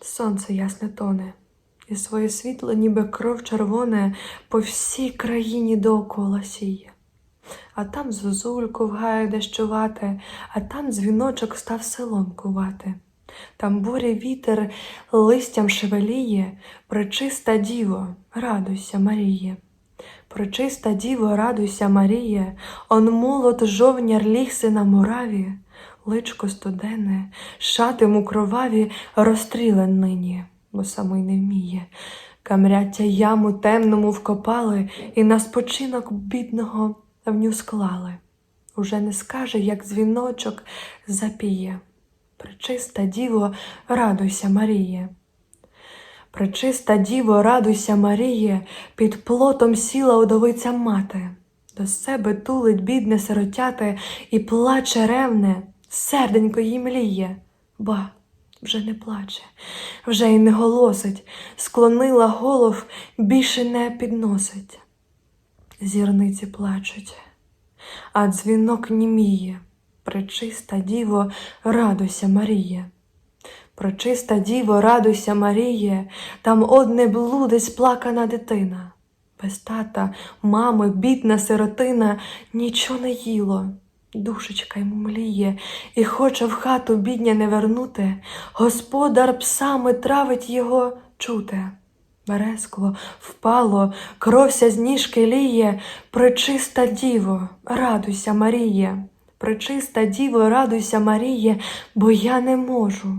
Сонце ясне тоне, і своє світло, ніби кров червоне, по всій країні доокола сіє. А там зозульку в гаю дещувати, а там дзвіночок став селом кувати. Там бурі вітер листям шевеліє, пречиста діво, радуйся, Маріє. Пречиста діво, радуйся, Маріє, он молот жовняр лігся на мураві, личко студене, шати му кроваві розстрілен нині, бо самий не вміє. Камряття яму темному вкопали і на спочинок бідного в ню склали. Уже не скаже, як дзвіночок запіє. Пречиста діво, радуйся, Маріє. Пречиста діво, радуйся, Маріє, під плотом сіла удовиця мати. До себе тулить бідне сиротяте і плаче ревне, серденько їй мліє. Ба, вже не плаче, вже й не голосить, склонила голов, більше не підносить. Зірниці плачуть, а дзвінок німіє. Пречиста діво, радуйся, Маріє. Пречиста діво, радуйся, Маріє, там одне блудить сплакана дитина. Без тата, мами, бідна сиротина, нічого не їло. Душечка йому мліє, і хоче в хату бідня не вернути, господар псами травить його чуте. Березкло впало, кровся з ніжки ліє, пречиста діво, радуйся, Маріє. Пречиста діво, радуйся, Маріє, бо я не можу.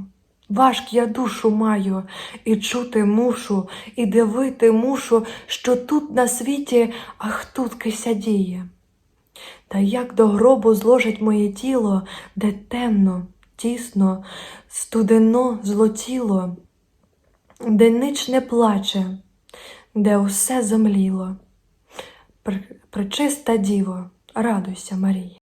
Важк я душу маю, і чути мушу, і дивити мушу, що тут на світі, ах тут кися діє. Та як до гробу зложить моє тіло, де темно, тісно, студено злотіло, де нич не плаче, де усе замліло. Пр- Пречиста діво, радуйся, Марія.